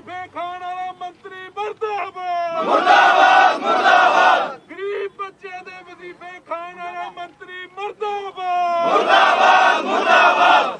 ਵਜ਼ੀਫੇ ਖਾਣ ਵਾਲਾ ਮੰਤਰੀ ਮਰਦਾਬਾਦ। ਮੁਰਦਾਬਾਦ ਮੁਰਦਾਬਾਦ ਗਰੀਬ ਬੱਚਿਆਂ ਦੇ ਵਜ਼ੀਫੇ ਖਾਣ ਵਾਲਾ ਮੰਤਰੀ ਮਰਦਾਬਾਦ। ਮੁਰਦਾਬਾਦ ਮੁਰਦਾਬਾਦ।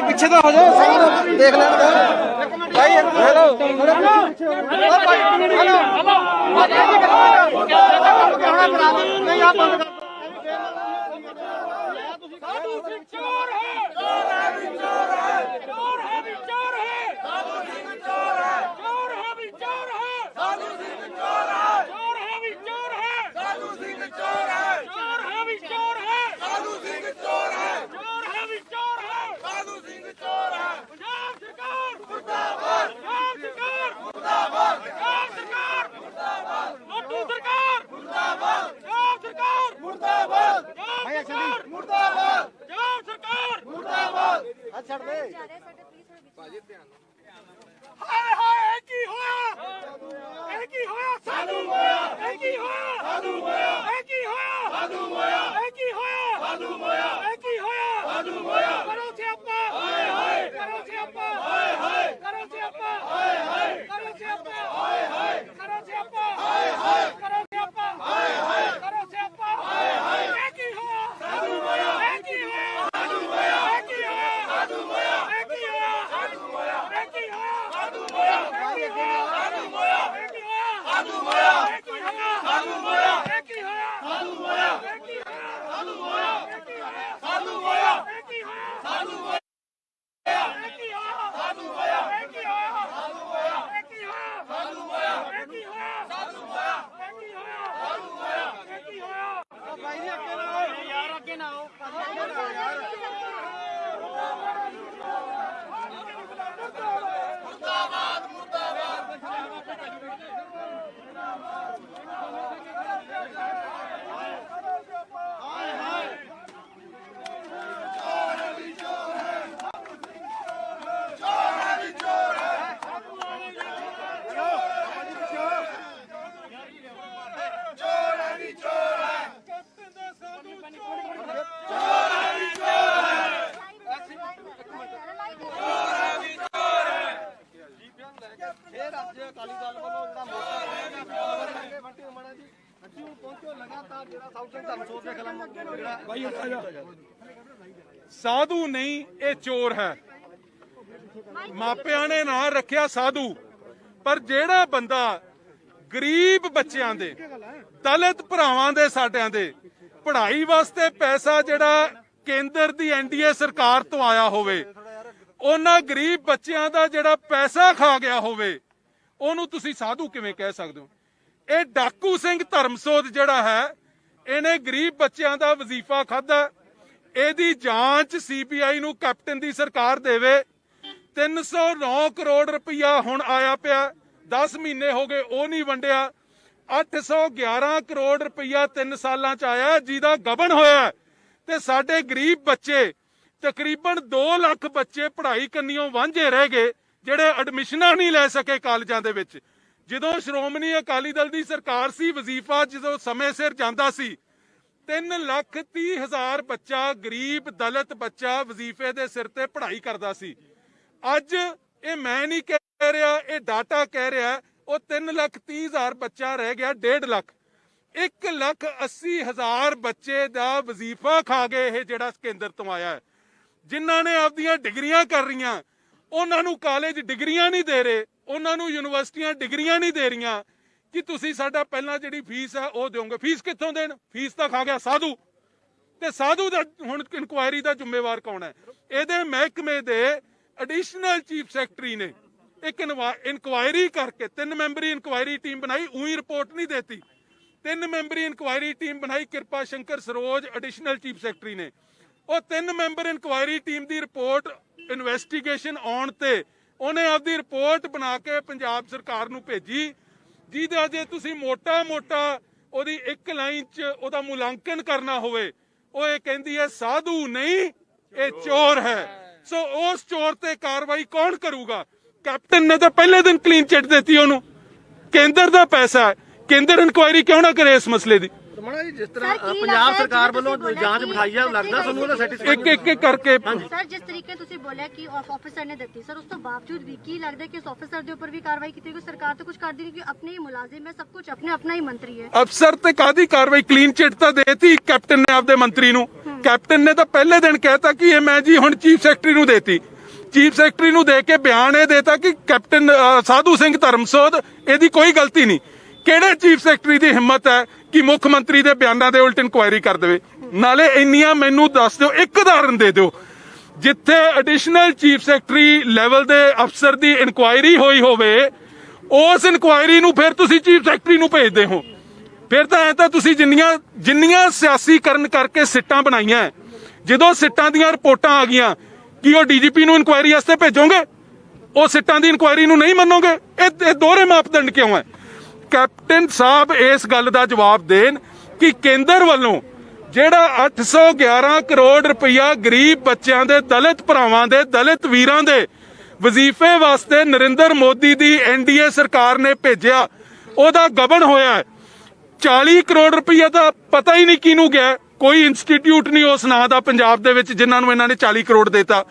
ਥੋੜੇ ਪਿੱਛੇ ਤਾਂ ਹੋ ਜਾਓ ਸਾਰੇ ਦੇਖ ਲੈਣਗੇ ਭਾਈ ਹੈਲੋ। ਥੋੜੇ ਪਿੱਛੇ ਹੋ ਭਾਈ ਹੈਲੋ। ਨਹੀਂ ਆ ਬੰਦ ਕਰ। ਮੁਰਦਾਬਾਦ! ਪੰਜਾਬ ਸਰਕਾਰ ਮੁਰਦਾਬਾਦ! ਪੰਜਾਬ ਸਰਕਾਰ! ਮੁਰਦਾਬਾਦ! ਆ ਛੱਡ ਦੇ। ਹਾਏ ਹਾਏ ਇਹ ਕੀ ਹੋਇਆ? ਇਹ ਕੀ ਹੋਇਆ? ਸਾਧੂ ਹੋਇਆ ਇਹ ਕੀ ਹੋਇਆ? ਸਾਧੂ ਹੋਇਆ ਇਹ ਕੀ ਹੋਇਆ? ਸਾਧੂ ਹੋਇਆ ਇਹ ਕੀ ਹੋਇਆ? ਸਾਧੂ ਹੋਇਆ ਇਹ ਕੀ ਹੋਇਆ? ਸਾਧੂ ਹੋਇਆ ਕਰੋ ਸਿਆਪਾ। ਹਾਏ ਹਾਏ। ਕਰੋ ਸਿਆਪਾ। ਹਾਏ ਹਾਏ। ਕਰੋ ਸਿਆਪਾ। ਹਾਏ ਹਾਏ। ਕਰੋ ਸਿਆਪਾ। ਹਾਏ ਹਾਏ। ਕਰੋ ਸਿਆਪਾ। ਹਾਏ ਹਾਏ। ਹਾਏ ಸಾಧುವ ਸਾਧੂ ਨਹੀਂ, ਇਹ ਚੋਰ ਹੈ। ਮਾਪਿਆਂ ਨੇ ਨਾਂ ਰੱਖਿਆ ਸਾਧੂ, ਪਰ ਜਿਹੜਾ ਬੰਦਾ ਗਰੀਬ ਬੱਚਿਆਂ ਦੇ, ਦਲਿਤ ਭਰਾਵਾਂ ਦੇ ਸਾਡਿਆਂ ਦੇ, ਪੜ੍ਹਾਈ ਵਾਸਤੇ ਪੈਸਾ ਜਿਹੜਾ ਕੇਂਦਰ ਦੀ ਐਨਡੀਏ ਸਰਕਾਰ ਤੋਂ ਆਇਆ ਹੋਵੇ, ਉਹਨਾਂ ਗਰੀਬ ਬੱਚਿਆਂ ਦਾ ਜਿਹੜਾ ਪੈਸਾ ਖਾ ਗਿਆ ਹੋਵੇ, ਉਹਨੂੰ ਤੁਸੀਂ ਸਾਧੂ ਕਿਵੇਂ ਕਹਿ ਸਕਦੇ ਹੋ? ਇਹ ਡਾਕੂ ਸਿੰਘ ਧਰਮਸੋਤ ਜਿਹੜਾ ਹੈ, ਇਹਨੇ ਗਰੀਬ ਬੱਚਿਆਂ ਦਾ ਵਜ਼ੀਫਾ ਖਾਦਾ ਇਹਦੀ ਜਾਂਚ ਸੀਬੀਆਈ ਨੂੰ ਕੈਪਟਨ ਦੀ ਸਰਕਾਰ ਦੇਵੇ। 309 ਕਰੋੜ ਰੁਪਇਆ ਹੁਣ ਆਇਆ ਪਿਆ। 10 ਮਹੀਨੇ ਹੋ ਗਏ, ਉਹ ਨਹੀਂ ਵੰਡਿਆ। 811 ਕਰੋੜ ਰੁਪਈਆ 3 ਸਾਲਾਂ ਚ ਆਇਆ, ਜਿਹਦਾ ਗਬਨ ਹੋਇਆ ਤੇ ਸਾਡੇ ਗਰੀਬ ਬੱਚੇ, ਤਕਰੀਬਨ 2 ਲੱਖ ਬੱਚੇ ਪੜ੍ਹਾਈ ਕੰਨੀਓ ਵਾਂਝੇ ਰਹਿ ਗਏ, ਜਿਹੜੇ ਐਡਮਿਸ਼ਨਾਂ ਨਹੀਂ ਲੈ ਸਕੇ ਕਾਲਜਾਂ ਦੇ ਵਿੱਚ। ਜਦੋਂ ਸ਼੍ਰੋਮਣੀ ਅਕਾਲੀ ਦਲ ਦੀ ਸਰਕਾਰ ਸੀ, ਵਜ਼ੀਫਾ ਜਦੋਂ ਸਮੇਂ ਸਿਰ ਜਾਂਦਾ ਸੀ 3 ਲੱਖ 30 ਹਜ਼ਾਰ ਬੱਚਾ, ਗਰੀਬ ਦਲਿਤ ਬੱਚਾ ਵਜ਼ੀਫੇ ਦੇ ਸਿਰ ਤੇ ਪੜ੍ਹਾਈ ਕਰਦਾ ਸੀ। ਅੱਜ ਇਹ ਮੈਂ ਨਹੀਂ ਕਹਿ ਰਿਹਾ, ਇਹ ਡਾਟਾ ਕਹਿ ਰਿਹਾ, ਉਹ 3 ਲੱਖ 30 ਹਜ਼ਾਰ ਬੱਚਾ ਰਹਿ ਗਿਆ 1.5 ਲੱਖ। 1 ਲੱਖ 80 ਹਜ਼ਾਰ ਬੱਚੇ ਦਾ ਵਜ਼ੀਫਾ ਖਾ ਗਏ ਇਹ ਜਿਹੜਾ ਕੇਂਦਰ ਤੋਂ ਆਇਆ ਹੈ। ਜਿਨ੍ਹਾਂ ਨੇ ਆਪਦੀਆਂ ਡਿਗਰੀਆਂ ਕਰ ਰਹੀਆਂ, ਉਹਨਾਂ ਨੂੰ ਕਾਲਜ ਡਿਗਰੀਆਂ ਨਹੀਂ ਦੇ ਰਹੇ, ਉਹਨਾਂ ਨੂੰ ਯੂਨੀਵਰਸਿਟੀਆਂ ਡਿਗਰੀਆਂ ਨਹੀਂ ਦੇ ਰਹੀਆਂ ਕਿ ਤੁਸੀਂ ਸਾਡਾ ਪਹਿਲਾਂ ਜਿਹੜੀ ਫੀਸ ਹੈ ਉਹ ਦਿਓਗੇ। ਫੀਸ ਕਿੱਥੋਂ ਦੇਣ? ਫੀਸ ਤਾਂ ਖਾ ਗਿਆ ਸਾਧੂ। ਤੇ ਸਾਧੂ ਦਾ ਹੁਣ ਇਨਕੁਆਇਰੀ ਦਾ ਜ਼ਿੰਮੇਵਾਰ ਕੌਣ ਹੈ? ਇਹਦੇ ਮਹਿਕਮੇ ਦੇ ਐਡੀਸ਼ਨਲ ਚੀਫ ਸੈਕਟਰੀ ਨੇ। ਇੱਕ ਇਨਕੁਆਇਰੀ ਕਰਕੇ ਤਿੰਨ ਮੈਂਬਰੀ ਇਨਕੁਆਇਰੀ ਟੀਮ ਬਣਾਈ, ਉਹੀ ਰਿਪੋਰਟ ਨਹੀਂ ਦਿੱਤੀ। ਤਿੰਨ ਮੈਂਬਰੀ ਇਨਕੁਆਇਰੀ ਟੀਮ ਬਣਾਈ, Kirpa Shankar Saroj additional chief secretary ਨੇ। ਉਹ ਤਿੰਨ ਮੈਂਬਰ ਇਨਕੁਆਇਰੀ ਟੀਮ ਦੀ ਰਿਪੋਰਟ ਇਨਵੈਸਟੀਗੇਸ਼ਨ ਆਉਣ ਤੇ ਉਹਨੇ ਆਪਦੀ ਰਿਪੋਰਟ ਬਣਾ ਕੇ ਪੰਜਾਬ ਸਰਕਾਰ ਨੂੰ ਭੇਜੀ। ਜਿਹਦਾ ਜੇ ਤੁਸੀਂ ਮੋਟਾ-ਮੋਟਾ ਉਹਦੀ ਇੱਕ ਲਾਈਨ 'ਚ ਉਹਦਾ ਮੁਲਾਂਕਣ ਕਰਨਾ ਹੋਵੇ ਉਹ ਇਹ ਕਹਿੰਦੀ ਹੈ ਸਾਧੂ ਨਹੀਂ ਇਹ ਚੋਰ। ਹੈ। ਸੋ ਉਸ ਚੋਰ ਤੇ ਕਾਰਵਾਈ ਕੌਣ ਕਰੂਗਾ? ਕੈਪਟਨ ਨੇ ਤਾਂ ਪਹਿਲੇ ਦਿਨ ਕਲੀਨ ਚਿੱਟ ਦਿੱਤੀ ਉਹਨੂੰ। ਕੇਂਦਰ ਦਾ ਪੈਸਾ ਹੈ। ਕੇਂਦਰ ਇਨਕੁਆਇਰੀ ਕਿਉਂ ਨਾ ਕਰੇ ਇਸ ਮਸਲੇ ਦੀ? ਰਮਣਾ ਜੀ ਜਿਸ ਸਰ, ਤਰ੍ਹਾਂ ਕੀ ਪੰਜਾਬ ਲੱਗਦਾ ਹੈ ਸਰਕਾਰ ਜਿਵੇਂ ਵੱਲੋਂ ਤੁਸੀਂ ਬੋਲਿਆ ਜਾਂਚ ਕਿ ਬਿਠਾਈ ਹੈ ਲੱਗਦਾ ਤੁਹਾਨੂੰ ਉਹਦਾ ਇੱਕ ਸੈਟੀਸਫੈਕਸ਼ਨ ਇੱਕ ਇੱਕ ਕਰਕੇ ਸਰ ਜਿਸ ਤਰੀਕੇ ਤੁਸੀਂ ਬੋਲਿਆ ਕਿ ਆਫੀਸਰ ਨੇ ਦਿੱਤੀ ਸਰ ਉਸ ਤੋਂ ਬਾਵਜੂਦ ਵੀ ਕੀ ਲੱਗਦਾ ਕਿ ਇਸ ਆਫੀਸਰ ਦੇ ਉੱਪਰ ਵੀ ਕਾਰਵਾਈ ਕੀਤੀ ਗਈ ਸਰਕਾਰ ਤਾਂ ਕੁਝ ਕਰਦੀ ਨਹੀਂ ਕਿ ਆਪਣੇ ਹੀ ਮੁਲਾਜ਼ਮ ਹੈ ਸਭ ਕੁਝ ਆਪਣੇ ਆਪਣਾ ਹੀ ਮੰਤਰੀ ਹੈ। ਅਫਸਰ ਤੇ ਕਾਦੀ ਕਾਰਵਾਈ? ਕਲੀਨ ਚਿੱਟ ਤਾਂ ਦੇਤੀ ਕੈਪਟਨ ਨੇ ਆਪਦੇ ਮੰਤਰੀ ਨੂੰ। ਕੈਪਟਨ ਨੇ ਤਾਂ ਪਹਿਲੇ ਦਿਨ ਕਹਿਤਾ ਕਿ ਇਹ ਮੈਂ ਜੀ ਹੁਣ ਚੀਫ ਸੈਕਟਰੀ ਨੂੰ ਦੇਤੀ। ਚੀਫ ਸੈਕਟਰੀ ਨੂੰ ਦੇ ਕੇ ਬਿਆਨ ਇਹ ਦੇਤਾ ਕਿ ਕੈਪਟਨ ਅ, ਸਾਧੂ ਸਿੰਘ ਧਰਮਸੋਧ ਇਹਦੀ ਕੋਈ ਗਲਤੀ ਨਹੀਂ। ਕਿਹੜੇ ਚੀਫ ਸੈਕਟਰੀ ਦੀ ਹਿੰਮਤ ਹੈ ਕਿ ਮੁੱਖ ਮੰਤਰੀ ਦੇ ਬਿਆਨਾਂ ਦੇ ਉਲਟ ਇਨਕੁਆਇਰੀ ਕਰ ਦੇਵੇ? ਨਾਲੇ ਇੰਨੀਆਂ ਮੈਨੂੰ ਦੱਸ ਦਿਓ, ਇੱਕ ਉਦਾਹਰਨ ਦੇ ਦਿਓ। ਜਿੱਥੇ ਐਡੀਸ਼ਨਲ ਚੀਫ ਸੈਕਟਰੀ ਲੈਵਲ ਦੇ ਅਫਸਰ ਦੀ ਇਨਕੁਆਇਰੀ ਹੋਈ ਹੋਵੇ, ਉਸ ਇਨਕੁਆਇਰੀ ਨੂੰ ਫਿਰ ਤੁਸੀਂ ਚੀਫ ਸੈਕਟਰੀ ਨੂੰ ਭੇਜਦੇ ਹੋ। ਫਿਰ ਤਾਂ ਐ ਤਾਂ ਤੁਸੀਂ ਜਿੰਨੀਆਂ ਜਿੰਨੀਆਂ ਸਿਆਸੀਕਰਨ ਕਰਕੇ ਸਿੱਟਾਂ ਬਣਾਈਆਂ, ਜਦੋਂ ਸਿੱਟਾਂ ਦੀਆਂ ਰਿਪੋਰਟਾਂ ਆ ਗਈਆਂ, ਕੀ ਉਹ ਡੀਜੀਪੀ ਨੂੰ ਇਨਕੁਆਇਰੀ ਵਾਸਤੇ ਭੇਜੋਗੇ? ਉਹ ਸਿੱਟਾਂ ਦੀ ਇਨਕੁਆਇਰੀ ਨੂੰ ਨਹੀਂ ਮੰਨੋਗੇ? ਇਹ ਦੋਹਰੇ ਮਾਪਦੰਡ ਕਿਉਂ ਹੈ? ਕੈਪਟਨ ਸਾਹਿਬ ਇਸ ਗੱਲ ਦਾ ਜਵਾਬ ਦੇਣ ਕਿ ਕੇਂਦਰ ਵੱਲੋਂ ਜਿਹੜਾ 811 ਕਰੋੜ ਰੁਪਇਆ ਗਰੀਬ ਬੱਚਿਆਂ ਦੇ, ਦਲਿਤ ਭਰਾਵਾਂ ਦੇ, ਦਲਿਤ ਵੀਰਾਂ ਦੇ ਵਜ਼ੀਫੇ ਵਾਸਤੇ ਨਰਿੰਦਰ ਮੋਦੀ ਦੀ ਐਨਡੀਏ ਸਰਕਾਰ ਨੇ ਭੇਜਿਆ, ਉਹਦਾ ਗਬਨ ਹੋਇਆ ਹੈ। 40 ਕਰੋੜ ਰੁਪਈਆ ਦਾ ਪਤਾ ਹੀ ਨਹੀਂ ਕਿਹਨੂੰ ਗਿਆ ਕੋਈ ਇੰਸਟੀਟਿਊਟ ਨਹੀਂ ਉਸ ਨਾਂ ਦਾ ਪੰਜਾਬ ਦੇ ਵਿੱਚ ਜਿਨ੍ਹਾਂ ਨੂੰ ਇਹਨਾਂ ਨੇ 40 ਕਰੋੜ ਦਿੱਤਾ।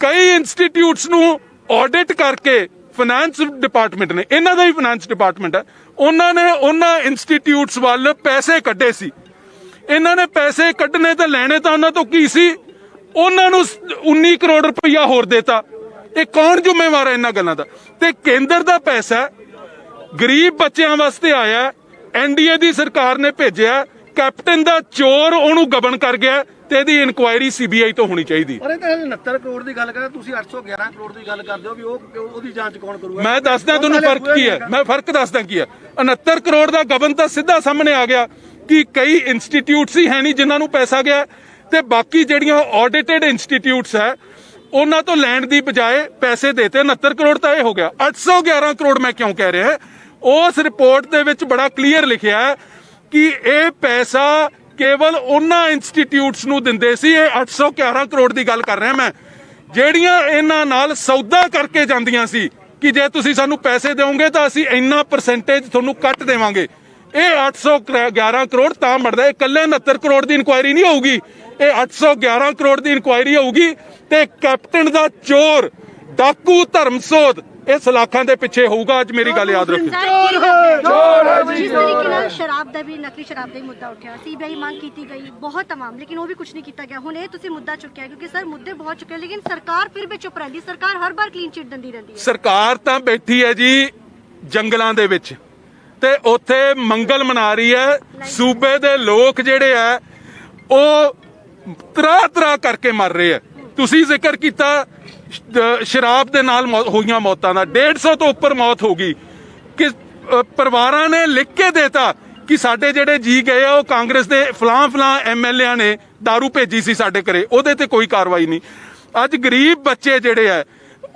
ਕਈ ਇੰਸਟੀਟਿਊਟਸ ਨੂੰ ਆਡਿਟ ਕਰਕੇ ਫਾਈਨਾਂਸ ਡਿਪਾਰਟਮੈਂਟ ਨੇ, ਇਹਨਾਂ ਦਾ ਹੀ ਫਾਈਨਾਂਸ ਡਿਪਾਰਟਮੈਂਟ ਹੈ। ਉਹਨਾਂ ਨੇ ਉਹਨਾਂ ਇੰਸਟੀਟਿਊਟਸ ਵੱਲ ਪੈਸੇ ਕੱਢੇ ਸੀ। ਇਹਨਾਂ ਨੇ ਪੈਸੇ ਕੱਢਣੇ ਤੇ ਲੈਣੇ ਤਾਂ ਉਹਨਾਂ ਤੋਂ ਕੀ ਸੀ? ਉਹਨਾਂ ਨੂੰ 19 ਕਰੋੜ ਰੁਪਈਆ ਹੋਰ ਦੇਤਾ। ਇਹ ਕੌਣ ਜ਼ਿੰਮੇਵਾਰ ਹੈ ਇਹਨਾਂ ਗੱਲਾਂ ਦਾ? ਤੇ ਕੇਂਦਰ ਦਾ ਪੈਸਾ ਗਰੀਬ ਬੱਚਿਆਂ ਵਾਸਤੇ ਆਇਆ। ਐਨਡੀਏ ਦੀ ਸਰਕਾਰ ਨੇ ਭੇਜਿਆ। ਕੈਪਟਨ ਦਾ ਚੋਰ ਉਹਨੂੰ ਗਬਨ ਕਰ ਗਿਆ। ਤੇ ਇਹਦੀ ਇਨਕੁਆਇਰੀ ਸੀਬੀਆਈ ਤੋਂ ਹੋਣੀ ਚਾਹੀਦੀ। ਪਰ ਇਹ ਤਾਂ ਹਲੇ 69 ਕਰੋੜ ਦੀ ਗੱਲ ਕਰਦੇ ਤੁਸੀਂ 811 ਕਰੋੜ ਦੀ ਗੱਲ ਕਰਦੇ ਹੋ ਵੀ ਉਹ ਉਹਦੀ ਜਾਂਚ ਕੌਣ ਕਰੂਗਾ? ਮੈਂ ਦੱਸਦਾ ਤੁਹਾਨੂੰ ਫ਼ਰਕ ਕੀ ਹੈ। ਮੈਂ ਫ਼ਰਕ ਦੱਸਦਾ ਕੀ ਹੈ। 69 ਕਰੋੜ ਦਾ ਗਬਨ ਤਾਂ ਸਿੱਧਾ ਸਾਹਮਣੇ ਆ ਗਿਆ ਕਿ ਕਈ ਇੰਸਟੀਚਿਊਟਸ ਹੀ ਹੈ ਨਹੀਂ ਜਿਨ੍ਹਾਂ ਨੂੰ ਪੈਸਾ ਗਿਆ ਤੇ ਬਾਕੀ ਜਿਹੜੀਆਂ ਆਡਿਟਡ ਇੰਸਟੀਚਿਊਟਸ ਹੈ ਉਹਨਾਂ ਤੋਂ ਲੈਣ ਦੀ ਬਜਾਏ ਪੈਸੇ ਦੇਤੇ 69 ਕਰੋੜ ਤਾਂ ਇਹ ਹੋ ਗਿਆ। 811 ਕਰੋੜ ਮੈਂ ਕਿਉਂ ਕਹਿ ਰਿਹਾ? ਉਸ ਰਿਪੋਰਟ ਦੇ ਵਿੱਚ ਬੜਾ ਕਲੀਅਰ ਲਿਖਿਆ ਹੈ ਕਿ ਇਹ ਪੈਸਾ ਕੇਵਲ ਉਹਨਾਂ ਇੰਸਟੀਚਿਊਟਸ ਨੂੰ ਦਿੰਦੇ ਸੀ। ਇਹ 811 ਕਰੋੜ ਦੀ ਗੱਲ ਕਰ ਰਿਹਾ ਮੈਂ। ਜਿਹੜੀਆਂ ਇਹਨਾਂ ਨਾਲ ਸੌਦਾ ਕਰਕੇ ਜਾਂਦੀਆਂ ਸੀ ਕਿ ਜੇ ਤੁਸੀਂ ਸਾਨੂੰ ਪੈਸੇ ਦਿਓਗੇ ਤਾਂ ਅਸੀਂ ਇੰਨਾ ਪਰਸੈਂਟੇਜ ਤੁਹਾਨੂੰ ਕੱਟ ਦੇਵਾਂਗੇ। ਇਹ 811 ਕਰੋੜ ਤਾਂ ਬਣਦਾ ਇਹ ਇਕੱਲੇ 69 ਕਰੋੜ ਦੀ ਇਨਕੁਆਇਰੀ ਨਹੀਂ ਹੋਊਗੀ। ਇਹ 811 ਕਰੋੜ ਦੀ ਇਨਕੁਆਇਰੀ ਹੋਊਗੀ ਤੇ ਕੈਪਟਨ ਦਾ ਚੋਰ, ਡਾਕੂ ਧਰਮਸੋਧ ਇਹ ਸਲਾਖਾਂ ਦੇ ਪਿੱਛੇ ਹੋਊਗਾ ਅੱਜ ਮੇਰੀ ਗੱਲ ਯਾਦ ਰੱਖਿਓ ਜਿਸ ਤਰੀਕੇ ਨਾਲ ਸ਼ਰਾਬ ਦਾ ਵੀ ਨਕਲੀ ਸ਼ਰਾਬ ਦਾ ਹੀ ਮੁੱਦਾ ਉੱਠਿਆ। ਸੀਬੀਆਈ ਮੰਗ ਕੀਤੀ ਗਈ ਬਹੁਤ ਤਮਾਮ ਲੇਕਿਨ ਉਹ ਵੀ ਕੁਝ ਨਹੀਂ ਕੀਤਾ ਗਿਆ। ਹੁਣ ਇਹ ਤੁਸੀਂ ਮੁੱਦਾ ਚੁੱਕਿਆ ਕਿਉਂਕਿ ਸਰ ਮੁੱਦੇ ਬਹੁਤ ਚੁੱਕੇ ਲੇਕਿਨ ਸਰਕਾਰ ਫਿਰ ਵੀ ਚੁੱਪ ਰਹਿੰਦੀ ਸਰਕਾਰ ਹਰ ਵਾਰ ਕਲੀਨ ਚਿੱਟ ਦਿੰਦੀ ਰਹਿੰਦੀ ਹੈ। ਸਰਕਾਰ ਤਾਂ ਬੈਠੀ ਹੈ ਜੀ ਜੰਗਲਾਂ ਦੇ ਵਿੱਚ ਤੇ ਉੱਥੇ ਮੰਗਲ ਮਨਾ ਰਹੀ ਹੈ। ਸੂਬੇ ਦੇ ਲੋਕ ਜਿਹੜੇ ਆ ਉਹ ਤਰਾ ਤਰਾ ਕਰਕੇ ਮਰ ਰਹੇ ਆ। ਤੁਸੀਂ ਜ਼ਿਕਰ ਕੀਤਾ ਸ਼ਰਾਬ ਦੇ ਨਾਲ ਮੌ- ਹੋਈਆਂ ਮੌਤਾਂ ਦਾ। 150 ਤੋਂ ਉੱਪਰ ਮੌਤ ਹੋ ਗਈ। ਕਿ ਪਰਿਵਾਰਾਂ ਨੇ ਲਿਖ ਕੇ ਦੇਤਾ ਕਿ ਸਾਡੇ ਜਿਹੜੇ ਜੀ ਗਏ ਆ, ਉਹ ਕਾਂਗਰਸ ਦੇ ਫਲਾਂ ਫਲਾਂ ਐਮਐਲਏ ਨੇ दारू ਭੇਜੀ ਸੀ ਸਾਡੇ ਘਰੇ। ਉਹਦੇ ਤੇ ਕੋਈ ਕਾਰਵਾਈ ਨਹੀਂ। ਅੱਜ ਗਰੀਬ ਬੱਚੇ ਜਿਹੜੇ ਆ,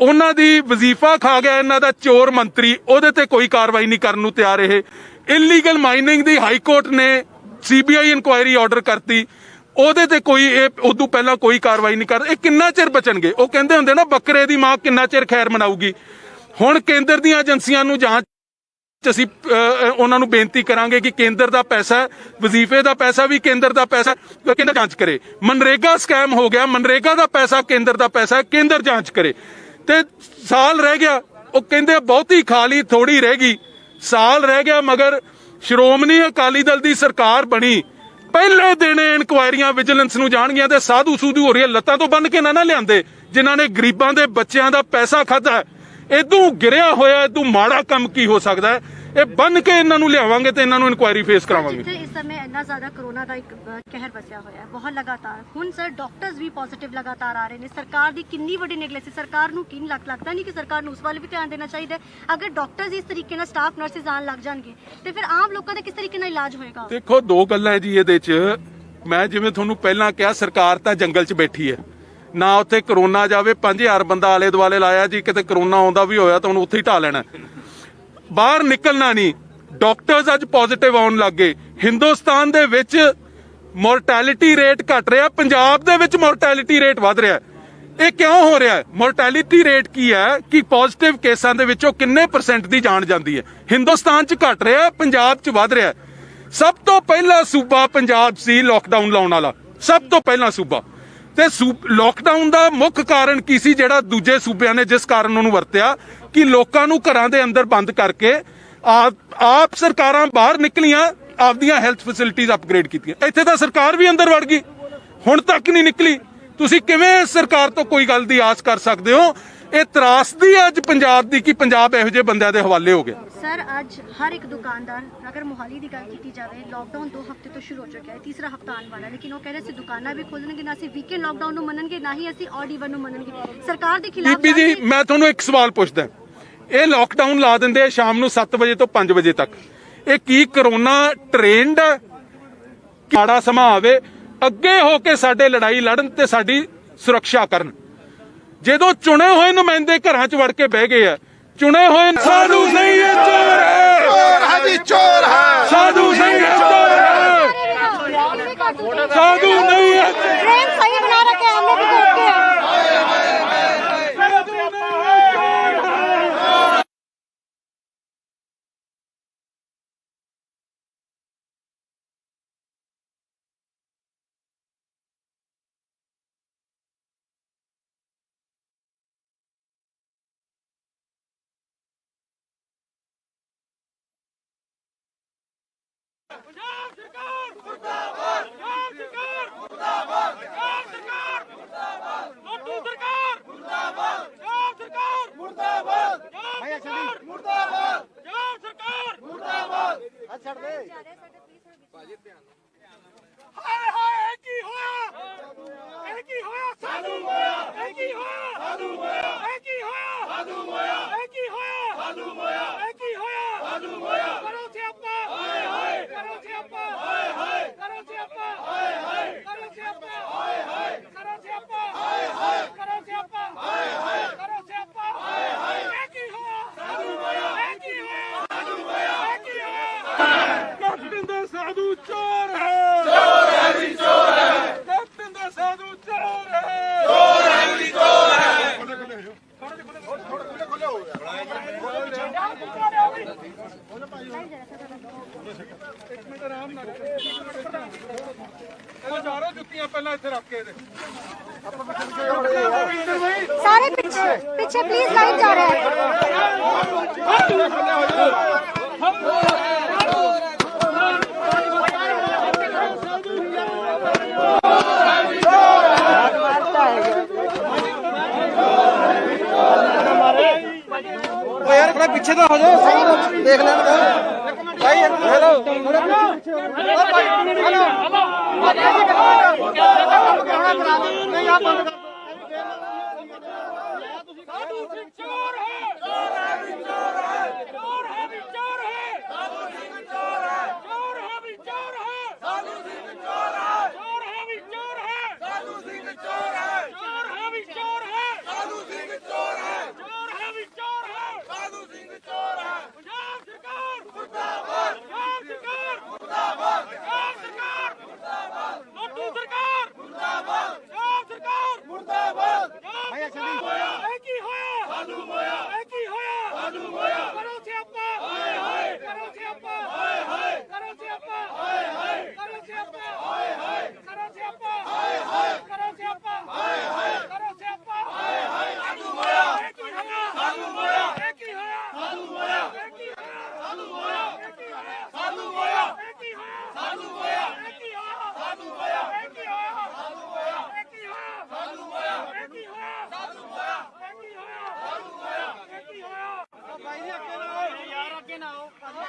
ਉਹਨਾਂ ਦੀ ਵਜ਼ੀਫਾ ਖਾ ਗਿਆ, ਇਹਨਾਂ ਦਾ ਚੋਰ ਮੰਤਰੀ, ਉਹਦੇ ਤੇ ਕੋਈ ਕਾਰਵਾਈ ਨਹੀਂ ਕਰਨ ਨੂੰ ਤਿਆਰ ਇਹ। ਇਲੀਗਲ ਮਾਈਨਿੰਗ ਦੀ ਹਾਈ ਕੋਰਟ ਨੇ ਸੀਬੀਆਈ ਇਨਕੁਆਇਰੀ ਆਰਡਰ ਕਰਤੀ। ਉਹਦੇ ਤੇ ਕੋਈ ਇਹ ਉਦੋਂ ਪਹਿਲਾਂ ਕੋਈ ਕਾਰਵਾਈ ਨਹੀਂ ਕਰ ਇਹ ਕਿੰਨਾ ਚਿਰ ਬਚਣਗੇ? ਉਹ ਕਹਿੰਦੇ ਹੁੰਦੇ ਨਾ, ਬੱਕਰੇ ਦੀ ਮਾਂ ਕਿੰਨਾ ਚਿਰ ਖੈਰ ਮਨਾਊਗੀ? ਹੁਣ ਕੇਂਦਰ ਦੀਆਂ ਏਜੰਸੀਆਂ ਨੂੰ ਜਾਂਚ ਅਸੀਂ ਉਹਨਾਂ ਨੂੰ ਬੇਨਤੀ ਕਰਾਂਗੇ ਕਿ ਕੇਂਦਰ ਦਾ ਪੈਸਾ, ਵਜ਼ੀਫੇ ਦਾ ਪੈਸਾ ਵੀ ਕੇਂਦਰ ਦਾ ਪੈਸਾ ਕੇਂਦਰ ਜਾਂਚ ਕਰੇ। ਮਨਰੇਗਾ ਸਕੈਮ ਹੋ ਗਿਆ, ਮਨਰੇਗਾ ਦਾ ਪੈਸਾ ਕੇਂਦਰ ਦਾ ਪੈਸਾ ਕੇਂਦਰ ਜਾਂਚ ਕਰੇ। ਤੇ ਸਾਲ ਰਹਿ ਗਿਆ, ਉਹ ਕਹਿੰਦੇ ਬਹੁਤੀ ਖਾਲੀ ਥੋੜੀ ਰਹਿ ਗਈ। ਸਾਲ ਰਹਿ ਗਿਆ, ਮਗਰ ਸ਼੍ਰੋਮਣੀ ਅਕਾਲੀ ਦਲ ਦੀ ਸਰਕਾਰ ਬਣੀ। ਪਹਿਲੇ ਦਿਨ ਇਨਕੁਆਇਰੀਆਂ ਵਿਜੀਲੈਂਸ ਨੂੰ ਜਾਣਗੀਆਂ ਤੇ ਸਾਧੂ ਸੂਧੂ ਹੋ ਰਹੀ ਲੱਤਾਂ ਤੋਂ ਬੰਨ ਕੇ ਨਾ ਨਾ ਲਿਆਂਦੇ, ਜਿਨ੍ਹਾਂ ਨੇ ਗਰੀਬਾਂ ਦੇ ਬੱਚਿਆਂ ਦਾ ਪੈਸਾ ਖਾਦਾ ਇਦੋਂ ਗਿਰਿਆ ਹੋਇਆ ਇਦੋਂ ਮਾੜਾ ਕੰਮ ਕੀ ਹੋ ਸਕਦਾ ਇਹ ਬੰਨ ਕੇ ਇਹਨਾਂ ਨੂੰ ਲਿਆਵਾਂਗੇ ਤੇ ਇਹਨਾਂ ਨੂੰ ਇਨਕੁਆਇਰੀ ਫੇਸ ਕਰਾਵਾਂਗੇ। ਜਿੱਥੇ ਇਸ ਸਮੇਂ ਇੰਨਾ ਜ਼ਿਆਦਾ ਕਰੋਨਾ ਦਾ ਇੱਕ ਕਹਿਰ ਵਸਿਆ ਹੋਇਆ ਹੈ ਬਹੁਤ ਲਗਾਤਾਰ। ਹੁਣ ਸਰ ਡਾਕਟਰਸ ਵੀ ਪੋਜ਼ਿਟਿਵ ਲਗਾਤਾਰ ਆ ਰਹੇ ਨੇ। ਸਰਕਾਰ ਦੀ ਕਿੰਨੀ ਵੱਡੀ ਨੇਗਲੈਂਸੀ ਸਰਕਾਰ ਨੂੰ ਕਿੰਨ ਲੱਗ ਲੱਗਦਾ ਨਹੀਂ ਕਿ ਸਰਕਾਰ ਨੂੰ ਉਸ ਵੱਲ ਵੀ ਧਿਆਨ ਦੇਣਾ ਚਾਹੀਦਾ ਹੈ? ਅਗਰ ਡਾਕਟਰਸ ਇਸ ਤਰੀਕੇ ਨਾਲ ਸਟਾਫ ਨਰਸਿਸ ਆਉਣ ਲੱਗ ਜਾਣਗੇ ਤੇ ਫਿਰ ਆਮ ਲੋਕਾਂ ਦਾ ਕਿਸ ਤਰੀਕੇ ਨਾਲ ਇਲਾਜ ਹੋਏਗਾ? ਦੇਖੋ ਦੋ ਗੱਲਾਂ ਹੈ ਜੀ ਇਹਦੇ 'ਚ। ਮੈਂ ਜਿਵੇਂ ਤੁਹਾਨੂੰ ਪਹਿਲਾਂ ਕਿਹਾ ਸਰਕਾਰ ਤਾਂ ਜੰਗਲ 'ਚ ਬੈਠੀ ਹੈ। ਨਾ ਉੱਥੇ ਕਰੋਨਾ ਜਾਵੇ 5000 ਬੰਦਾ ਆਲੇ ਦੁਆਲੇ ਲਾਇਆ ਜੀ ਕਿਤੇ ਕਰੋਨਾ ਆਉਂਦਾ ਵੀ ਹੋਇਆ ਤਾਂ ਉਹਨੂੰ ਉੱਥੇ ਹੀ ਢਾ ਲੈਣਾ। ਬਾਹਰ ਨਿਕਲਣਾ ਨਹੀਂ। ਡਾਕਟਰਸ ਅੱਜ ਪੋਜ਼ਿਟਿਵ ਆਉਣ ਲੱਗੇ ਹਿੰਦੁਸਤਾਨ ਦੇ ਵਿੱਚ ਮੋਰਟੈਲਿਟੀ ਰੇਟ ਘਟ ਰਿਹਾ। ਪੰਜਾਬ ਦੇ ਵਿੱਚ ਮੋਰਟੈਲਿਟੀ ਰੇਟ ਵਧ ਰਿਹਾ। ਇਹ ਕਿਉਂ ਹੋ ਰਿਹਾ? ਹੈ ਮੋਰਟੈਲਿਟੀ ਰੇਟ ਕੀ ਹੈ? ਕਿ ਪੋਜ਼ਿਟਿਵ ਕੇਸਾਂ ਦੇ ਵਿੱਚੋਂ ਕਿੰਨੇ ਪਰਸੈਂਟ ਦੀ ਜਾਣ ਜਾਂਦੀ ਹੈ? ਹਿੰਦੁਸਤਾਨ 'ਚ ਘਟ ਰਿਹਾ, ਪੰਜਾਬ 'ਚ ਵਧ ਰਿਹਾ। ਸਭ ਤੋਂ ਪਹਿਲਾ ਸੂਬਾ ਪੰਜਾਬ ਸੀ ਲੋਕਡਾਊਨ ਲਾਉਣ ਵਾਲਾ। ਸਭ ਤੋਂ ਪਹਿਲਾ ਸੂਬਾ। ਤੇ ਲੋਕਡਾਊਨ ਦਾ ਮੁੱਖ ਕਾਰਨ ਕੀ ਸੀ ਜਿਹੜਾ ਦੂਜੇ ਸੂਬਿਆਂ ਨੇ ਜਿਸ ਕਾਰਨ ਉਹਨੂੰ ਵਰਤਿਆ? ਕਿ ਲੋਕਾਂ ਨੂੰ ਘਰਾਂ ਦੇ ਅੰਦਰ ਬੰਦ ਕਰਕੇ ਆਪ ਆਪ ਸਰਕਾਰਾਂ ਬਾਹਰ ਨਿਕਲੀਆਂ, ਆਪਦੀਆਂ ਹੈਲਥ ਫੈਸਿਲਿਟੀਆਂ ਅਪਗ੍ਰੇਡ ਕੀਤੀਆਂ। ਇੱਥੇ ਤਾਂ ਸਰਕਾਰ ਵੀ ਅੰਦਰ ਵੜ ਗਈ। ਹੁਣ ਤੱਕ ਨਹੀਂ ਨਿਕਲੀ। ਤੁਸੀਂ ਕਿਵੇਂ ਸਰਕਾਰ ਤੋਂ ਕੋਈ ਗੱਲ ਦੀ ਆਸ ਕਰ ਸਕਦੇ ਹੋ? ਇਹ ਤਰਾਸਦੀ ਅੱਜ ਪੰਜਾਬ ਦੀ ਕਿ ਪੰਜਾਬ ਇਹੋ ਜਿਹੇ ਬੰਦਿਆਂ ਦੇ ਹਵਾਲੇ ਹੋ ਗਿਆ ਸਰ ਅੱਜ ਹਰ ਇੱਕ ਦੁਕਾਨਦਾਰ ਅਗਰ ਮੋਹਾਲੀ ਦੀ ਗੱਲ ਕੀਤੀ ਜਾਵੇ ਲੋਕਡਾਊਨ 2 ਹਫ਼ਤੇ ਤੋਂ ਸ਼ੁਰੂ ਹੋ ਚੁੱਕਿਆ ਹੈ ਤੀਸਰਾ ਹਫ਼ਤਾ ਆਉਣ ਵਾਲਾ ਲੇਕਿਨ ਉਹ ਕਹਿ ਰਹੇ ਸੀ ਦੁਕਾਨਾਂ ਵੀ ਖੋਲਣਗੇ ਨਾ ਅਸੀਂ ਵੀਕਐਂਡ ਲੋਕਡਾਊਨ ਨੂੰ ਮੰਨਣਗੇ ਨਾ ਹੀ ਅਸੀਂ ਔਡ ਈਵਨ ਨੂੰ ਮੰਨਣਗੇ। ਸਰਕਾਰ ਦੇ ਖਿਲਾਫ ਬੀਬੀ ਜੀ ਮੈਂ ਤੁਹਾਨੂੰ ਇੱਕ ਸਵਾਲ ਪੁੱਛਦਾ ਇਹ ਲੋਕਡਾਊਨ ਲਾ ਦਿੰਦੇ ਆ ਸ਼ਾਮ ਨੂੰ 7 ਵਜੇ ਤੋਂ 5 ਵਜੇ ਤੱਕ। ਇਹ ਕੀ ਕਰੋਨਾ ਟ੍ਰੇਨਡ ਕਾੜਾ ਸਮਾਂ ਆਵੇ? ਅੱਗੇ ਹੋ ਕੇ ਸਾਡੇ ਲੜਾਈ ਲੜਨ ਤੇ ਸਾਡੀ ਸੁਰੱਖਿਆ ਕਰਨ। ਜਦੋਂ ਚੁਣੇ ਹੋਏ ਨੁਮਾਇੰਦੇ ਘਰਾਂ 'ਚ ਵੜ ਕੇ ਬਹਿ ਗਏ ਆ ਚੁਣੇ ਹੋਏ ਸਾਧੂ ਨਹੀਂ ਇਹ ਚੋਰ ਹੈ। ਚੋਰ ਹੈ ਜੀ ਚੋਰ ਹੈ। ਸਾਧੂ ਨਹੀਂ ਇਹ ਚੋਰ ਹੈ। ਸਾਧੂ ਨਹੀਂ ਹੈ। ਹਾਏ ਹਾਏ ਕੀ ਹੋਇਆ ਇਹ ਕੀ ਹੋਇਆ ਸਾਧੂ ਹੋਇਆ ਇਹ ਕੀ ਹੋਇਆ ਸਾਧੂ ਹੋਇਆ ਇਹ ਕੀ ਹੋਇਆ ਸਾਧੂ ਹੋਇਆ ਇਹ ਕੀ ਹੋਇਆ ਸਾਧੂ ਹੋਇਆ ਇਹ ਕੀ ਹੋਇਆ ਸਾਧੂ ਹੋਇਆ ਕਰੋ ਸਿਆਪਾ ਹਾਏ ਹਾਏ ਕਰੋ ਸਿਆਪਾ ਹਾਏ ਹਾਏ ਕਰੋ ਸਿਆਪਾ ਹਾਏ ਹਾਏ ਕਰੋ ਸਿਆਪਾ ਹਾਏ ਹਾਏ ਕਰੋ ਸਿਆਪਾ ਹਾਏ ਹਾਏ ਕਰੋ ਸਿਆਪਾ। ਹਾਏ ਹਾਏ ਕਰੋ ਓ ਯਾਰ ਥੋੜਾ ਪਿੱਛੇ ਤਾਂ ਹੋ ਜਾ ਦੇਖ ਲੈਣ ਦੇ ਭਾਈ ਹੈਲੋ ਓ ਭਾਈ ਹੈਲੋ ਨਹੀਂ ਆ ਬੰਦ ਕਰ ਸਾਧੂ ਸਿੰਘ ਚੋਰ ਹੈ ਚੋਰ ਹੈ सरकार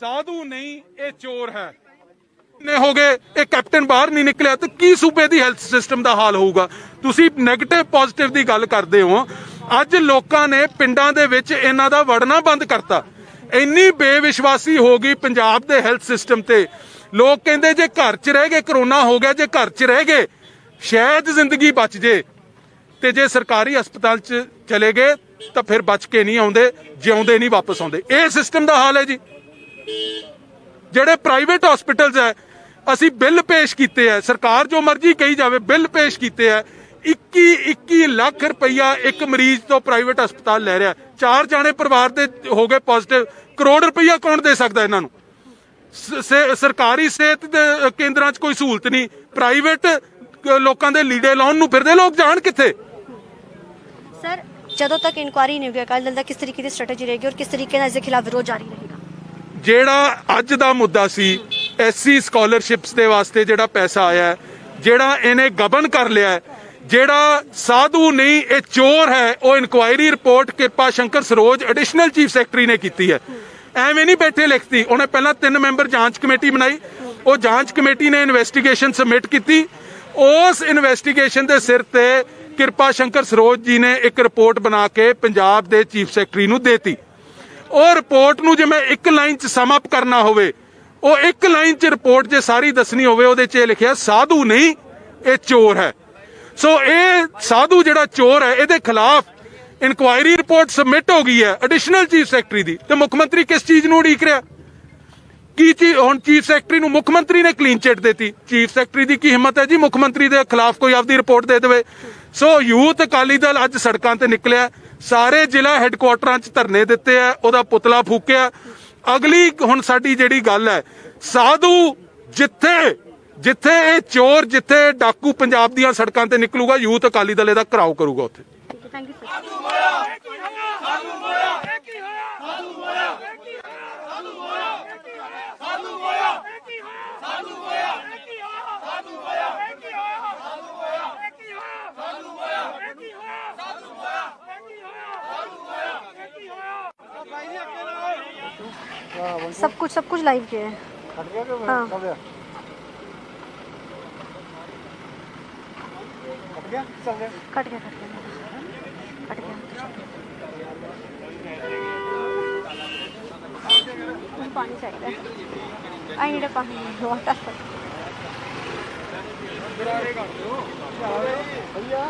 ਸਾਧੂ ਨਹੀਂ, ਇਹ ਚੋਰ ਹੈ। ਨੇ ਹੋ ਗਏ, ਇਹ ਕੈਪਟਨ ਬਾਹਰ ਨਹੀਂ ਨਿਕਲਿਆ ਤੇ ਕੀ ਸੂਬੇ ਦੀ ਹੈਲਥ ਸਿਸਟਮ ਦਾ ਹਾਲ ਹੋਊਗਾ? ਤੁਸੀਂ 네ਗੇਟਿਵ ਪੋਜ਼ਿਟਿਵ ਦੀ ਗੱਲ ਕਰਦੇ ਹੋ। ਅੱਜ ਲੋਕਾਂ ਨੇ ਪਿੰਡਾਂ ਦੇ ਵਿੱਚ ਇਹਨਾਂ ਦਾ ਵੜਨਾ ਬੰਦ ਕਰਤਾ। ਇੰਨੀ ਬੇਵਿਸ਼ਵਾਸੀ ਹੋ ਗਈ ਪੰਜਾਬ ਦੇ ਹੈਲਥ ਸਿਸਟਮ ਤੇ। ਲੋਕ ਕਹਿੰਦੇ, ਜੇ ਘਰ 'ਚ ਰਹਿ ਗਏ, ਕਰੋਨਾ ਹੋ ਗਿਆ, ਜੇ ਘਰ 'ਚ ਰਹਿ ਗਏ, ਸ਼ਾਇਦ ਜ਼ਿੰਦਗੀ ਬਚ ਜੇ। ਤੇ ਜੇ ਸਰਕਾਰੀ ਹਸਪਤਾਲ 'ਚ ਚਲੇ ਗਏ ਤਾਂ ਫਿਰ ਬਚ ਕੇ ਨਹੀਂ ਆਉਂਦੇ, ਜਿਉਂਦੇ ਨਹੀਂ ਵਾਪਸ ਆਉਂਦੇ। ਇਹ ਸਿਸਟਮ ਦਾ ਹਾਲ ਹੈ ਜੀ। ਜਿਹੜੇ ਪ੍ਰਾਈਵੇਟ ਹਸਪੀਟਲਸ ਹੈ, ਅਸੀਂ ਬਿੱਲ ਪੇਸ਼ ਕੀਤੇ ਹੈ। ਸਰਕਾਰ ਜੋ ਮਰਜ਼ੀ ਕਹੀ ਜਾਵੇ, ਬਿੱਲ ਪੇਸ਼ ਕੀਤੇ ਹੈ। 21 21 ਲੱਖ ਰੁਪਈਆ ਇੱਕ ਮਰੀਜ਼ ਤੋਂ ਪ੍ਰਾਈਵੇਟ ਹਸਪਤਾਲ ਲੈ ਰਿਹਾ। ਚਾਰ ਜਾਣੇ ਪਰਿਵਾਰ ਦੇ ਹੋ ਗਏ ਪੋਜ਼ਿਟਿਵ ਕਰੋੜ ਰੁਪਈਆ ਕੌਣ ਦੇ ਸਕਦਾ ਇਹਨਾਂ ਨੂੰ? ਸਰਕਾਰੀ ਸਿਹਤ ਦੇ ਕੇਂਦਰਾਂ 'ਚ ਕੋਈ ਸਹੂਲਤ ਨਹੀਂ। ਪ੍ਰਾਈਵੇਟ ਲੋਕਾਂ ਦੇ ਲੀੜੇ ਲਾਉਣ ਨੂੰ ਫਿਰਦੇ। ਲੋਕ ਜਾਣ ਕਿੱਥੇ? ਸਰ ਜਦੋਂ ਤੱਕ ਇਨਕੁਆਰੀ ਨਹੀਂ ਹੋਈ, ਅਕਾਲੀ ਦਲ ਦਾ ਕਿਸ ਤਰੀਕੇ ਦੀ ਸਟ੍ਰੈਟਜੀ ਰਹੇਗੀ ਔਰ ਕਿਸ ਤਰੀਕੇ ਨਾਲ ਇਸ ਦੇ ਖਿਲਾਫ ਵਿਰੋਧ ਜਾਰੀ ਰਹੇਗਾ? ਜਿਹੜਾ ਅੱਜ ਦਾ ਮੁੱਦਾ ਸੀ ਐਸਸੀ ਸਕਾਲਰਸ਼ਿਪਸ ਦੇ ਵਾਸਤੇ ਜਿਹੜਾ ਪੈਸਾ ਆਇਆ ਜਿਹੜਾ ਇਹਨੇ ਗਬਨ ਕਰ ਲਿਆ ਜਿਹੜਾ ਸਾਧੂ ਨਹੀਂ, ਇਹ ਚੋਰ ਹੈ, ਉਹ inquiry report Kirpa Shankar Saroj additional chief secretary ਨੇ ਕੀਤੀ ਹੈ। ਐਵੇਂ ਨਹੀਂ ਬੈਠੇ ਲਿਖਤੀ, ਉਹਨੇ ਪਹਿਲਾਂ ਤਿੰਨ ਮੈਂਬਰ ਜਾਂਚ ਕਮੇਟੀ ਬਣਾਈ, ਉਹ ਜਾਂਚ ਕਮੇਟੀ ਨੇ ਇਨਵੈਸਟੀਗੇਸ਼ਨ ਸਬਮਿਟ ਕੀਤੀ, ਉਸ ਇਨਵੈਸਟੀਗੇਸ਼ਨ ਦੇ ਸਿਰ ਤੇ ਕਿਰਪਾ ਸ਼ੰਕਰ ਸਰੋਜ ਜੀ ਨੇ ਇੱਕ ਰਿਪੋਰਟ ਬਣਾ ਕੇ ਪੰਜਾਬ ਦੇ ਚੀਫ ਸੈਕਟਰੀ ਨੂੰ ਦੇਤੀ। ਉਹ ਰਿਪੋਰਟ ਨੂੰ ਜੇ ਮੈਂ ਇੱਕ ਲਾਈਨ ਚ ਸਮ ਅਪ ਕਰਨਾ ਹੋਵੇ, ਉਹ ਇੱਕ ਲਾਈਨ ਚ ਰਿਪੋਰਟ ਜੇ ਸਾਰੀ ਦੱਸਣੀ ਹੋਵੇ, ਉਹਦੇ ਚ ਇਹ ਲਿਖਿਆ, ਸਾਧੂ ਨਹੀਂ, ਇਹ ਚੋਰ ਹੈ। ਸੋ ਇਹ ਸਾਧੂ ਜਿਹੜਾ ਚੋਰ ਹੈ, ਇਹਦੇ ਖਿਲਾਫ ਇਨਕੁਆਇਰੀ ਰਿਪੋਰਟ ਸਬਮਿਟ ਹੋ ਗਈ ਹੈ ਐਡੀਸ਼ਨਲ ਚੀਫ ਸੈਕਟਰੀ ਦੀ। ਤੇ ਮੁੱਖ ਮੰਤਰੀ ਕਿਸ ਚੀਜ਼ ਨੂੰ ਉਡੀਕ ਰਿਹਾ? ਕੀ ਚੀ, ਹੁਣ ਚੀਫ ਸੈਕਟਰੀ ਨੂੰ ਮੁੱਖ ਮੰਤਰੀ ਨੇ ਕਲੀਨ ਚਿੱਟ ਦਿੱਤੀ। ਚੀਫ ਸੈਕਟਰੀ ਦੀ ਕੀ ਹਿੰਮਤ ਹੈ ਜੀ? ਮੁੱਖ ਮੰਤਰੀ ਦੇ ਖਿਲਾਫ ਕੋਈ ਆਪਦੀ ਰਿਪੋਰਟ ਦੇ ਦੇਵੇ। ਸੋ ਯੂਥ ਅਕਾਲੀ ਦਲ ਅੱਜ ਸੜਕਾਂ ਤੇ ਨਿਕਲਿਆ ਸਾਰੇ ਜ਼ਿਲ੍ਹਾ ਹੈੱਡਕੁਆਟਰਾਂ 'ਚ ਧਰਨੇ ਦਿੱਤੇ ਆ ਉਹਦਾ ਪੁਤਲਾ ਫੂਕਿਆ ਅਗਲੀ ਹੁਣ ਸਾਡੀ ਜਿਹੜੀ ਗੱਲ ਹੈ ਸਾਧੂ ਜਿੱਥੇ ਜਿੱਥੇ ਇਹ ਚੋਰ ਜਿੱਥੇ ਡਾਕੂ ਪੰਜਾਬ ਦੀਆਂ ਸੜਕਾਂ ਤੇ ਨਿਕਲੂਗਾ ਯੂਥ ਅਕਾਲੀ ਦਲ ਇਹਦਾ ਘਰਾਓ ਕਰੂਗਾ ਉੱਥੇ ਠੀਕ ਹੈ ਥੈਂਕ ਯੂ ਸਰ ਇਹ ਕੀ ਹੋਇਆ ਸਾਧੂ ਹੋਇਆ ਇਹ ਕੀ ਹੋਇਆ ਸਾਧੂ ਹੋਇਆ ਇਹ ਕੀ ਹੋਇਆ ਸਾਧੂ ਹੋਇਆ ਇਹ ਕੀ ਹੋਇਆ ਸਾਧੂ ਹੋਇਆ ਇਹ ਕੀ ਹੋਇਆ ਸਾਧੂ ਹੋਇਆ ਇਹ ਕੀ ਹੋਇਆ ਸਾਧੂ ਹੋਇਆ ਇਹ ਕੀ ਹੋਇਆ ਸਾਧੂ ਹੋਇਆ सब कुछ सब कुछ लाइव किया है। हाँ। कट गया कट गया। पानी चाहिए। आई नीड पानी वाटर भैया